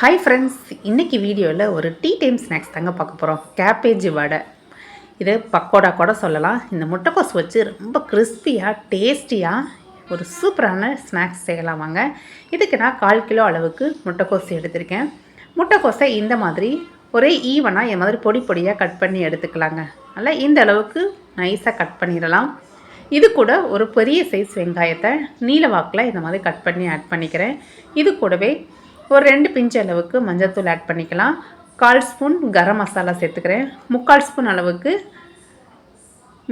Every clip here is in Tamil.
ஹாய் ஃப்ரெண்ட்ஸ் இன்றைக்கி வீடியோவில் ஒரு டீ டைம் ஸ்நாக்ஸ் தாங்க பார்க்க போகிறோம் கேபேஜ் வடை. இது பக்கோடா கூட சொல்லலாம். இந்த முட்டைக்கோஸ் வச்சு ரொம்ப கிறிஸ்பியாக டேஸ்டியாக ஒரு சூப்பரான ஸ்நாக்ஸ் செய்யலாம் வாங்க. இதுக்கு நான் கால் கிலோ அளவுக்கு முட்டைக்கோஸ் எடுத்திருக்கேன். முட்டைக்கோஸை இந்த மாதிரி ஒரே ஈவனாக இந்த மாதிரி பொடி பொடியாக கட் பண்ணி எடுத்துக்கலாங்க. நல்லா இந்த அளவுக்கு நைஸாக கட் பண்ணிடலாம். இது கூட ஒரு பெரிய சைஸ் வெங்காயத்தை நீல வாக்கில் இந்த மாதிரி கட் பண்ணி ஆட் பண்ணிக்கிறேன். இது கூடவே ஒரு ரெண்டு பிஞ்ச் அளவுக்கு மஞ்சள்தூள் ஆட் பண்ணிக்கலாம். கால் ஸ்பூன் கரம் மசாலா சேர்த்துக்கிறேன். முக்கால் ஸ்பூன் அளவுக்கு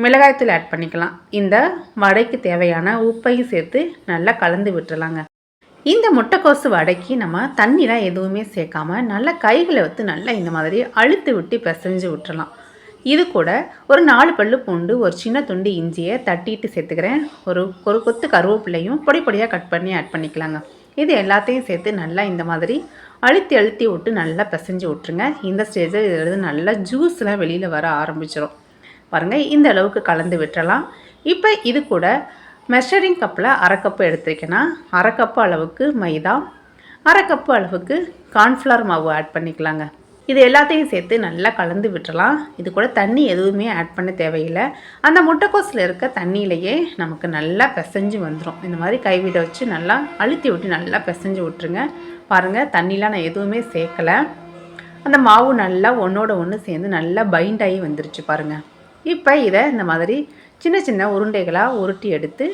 மிளகாய்த்தூள் ஆட் பண்ணிக்கலாம். இந்த வடைக்கு தேவையான உப்பையும் சேர்த்து நல்லா கலந்து விட்டுறலாங்க. இந்த முட்டைக்கோசு வடைக்கு நம்ம தண்ணிலாம் எதுவுமே சேர்க்காம நல்லா கைகளை வச்சு நல்லா இந்த மாதிரி அழுத்து விட்டு பிசைஞ்சு விட்டுறலாம். இது கூட ஒரு நாலு பல்லு பூண்டு ஒரு சின்ன துண்டு இஞ்சியை தட்டிட்டு சேர்த்துக்கிறேன். ஒரு ஒரு கொத்து கருவேப்பிலையும் பொடி பொடியாக கட் பண்ணி ஆட் பண்ணிக்கலாங்க. இது எல்லாத்தையும் சேர்த்து நல்லா இந்த மாதிரி அழுத்தி அழுத்தி விட்டு நல்லா பிசைஞ்சு விட்ருங்க இந்த ஸ்டேஜில் இதில் நல்லா ஜூஸ்லாம் வெளியில் வர ஆரம்பிச்சிடும் பாருங்கள் இந்த அளவுக்கு கலந்து விட்டுறலாம். இப்போ இது கூட மெஷரிங் கப்பில் அரை கப்பு எடுத்திருக்கேன்னா அரை கப்பு அளவுக்கு மைதா அரை கப்பு அளவுக்கு கார்ன்ஃப்ளவர் மாவு ஆட் பண்ணிக்கலாங்க. இது எல்லாத்தையும் சேர்த்து நல்லா கலந்து விட்டுறலாம். இது கூட தண்ணி எதுவுமே ஆட் பண்ண தேவையில்லை. அந்த முட்டைக்கோஸில் இருக்க தண்ணியிலையே நமக்கு நல்லா பிசைஞ்சு வந்துடும் இந்த மாதிரி கைவிட வச்சு நல்லா அழுத்தி விட்டு நல்லா பிசைஞ்சு விட்டுருங்க. பாருங்கள் தண்ணிலாம் நான் எதுவுமே சேர்க்கலை. அந்த மாவு நல்லா ஒன்றோட ஒன்று சேர்ந்து நல்லா பைண்ட் ஆகி வந்துருச்சு பாருங்கள் இப்போ இதை இந்த மாதிரி சின்ன சின்ன உருண்டைகளாக உருட்டி எடுத்து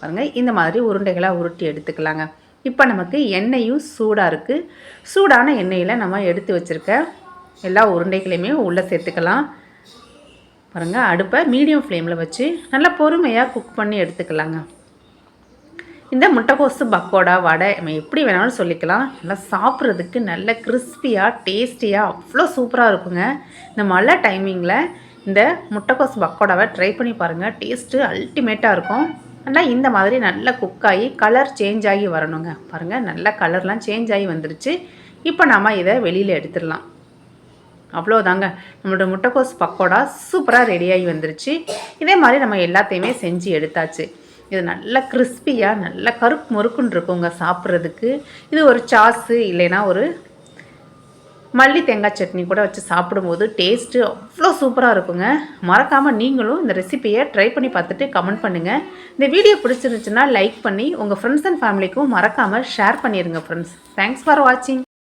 பாருங்கள் இந்த மாதிரி உருண்டைகளாக உருட்டி எடுத்துக்கலாங்க. இப்போ நமக்கு எண்ணெயும் சூடாக இருக்குது சூடான எண்ணெயில் நம்ம எடுத்து வச்சுருக்க எல்லா உருண்டைகளையுமே உள்ளே சேர்த்துக்கலாம். பாருங்கள் அடுப்பை மீடியம் ஃப்ளேமில் வச்சு நல்லா பொறுமையாக குக் பண்ணி எடுத்துக்கலாங்க. இந்த முட்டைக்கோசு பக்கோடா வடை நம்ம எப்படி வேணாலும் சொல்லிக்கலாம். நல்லா சாப்பிட்றதுக்கு நல்ல கிறிஸ்பியாக டேஸ்டியாக அவ்வளோ சூப்பராக இருக்குங்க. இந்த மழை டைமிங்கில் இந்த முட்டைக்கோசு பக்கோடாவை ட்ரை பண்ணி பாருங்கள் டேஸ்ட்டு அல்டிமேட்டாக இருக்கும். ஆனால் இந்த மாதிரி நல்லா குக் ஆகி கலர் சேஞ்ச் ஆகி வரணுங்க. பாருங்கள் நல்லா கலர்லாம் சேஞ்ச் ஆகி வந்துருச்சு. இப்போ நாம் இதை வெளியில் எடுத்துடலாம். அவ்வளோதாங்க நம்மளோட முட்டைக்கோஸ் பக்கோடா சூப்பராக ரெடியாகி வந்துருச்சு. இதே மாதிரி நம்ம எல்லாத்தையுமே செஞ்சு எடுத்தாச்சு. இது நல்லா கிறிஸ்பியாக நல்லா கருப்பு முறுக்குன்னு இருக்குங்க சாப்பிட்றதுக்கு. இது ஒரு சாஸு இல்லைன்னா ஒரு மல்லி தேங்காய் சட்னி கூட வச்சு சாப்பிடும்போது டேஸ்ட்டு அவ்வளோ சூப்பராக இருக்குங்க. மறக்காமல் நீங்களும் இந்த ரெசிப்பியை ட்ரை பண்ணி பார்த்துட்டு கமெண்ட் பண்ணுங்கள் இந்த வீடியோ பிடிச்சிருந்துச்சுன்னா லைக் பண்ணி உங்கள் ஃப்ரெண்ட்ஸ் அண்ட் ஃபேமிலிக்கும் மறக்காமல் ஷேர் பண்ணிடுங்க ஃப்ரெண்ட்ஸ் தேங்க்ஸ் ஃபார் வாட்சிங்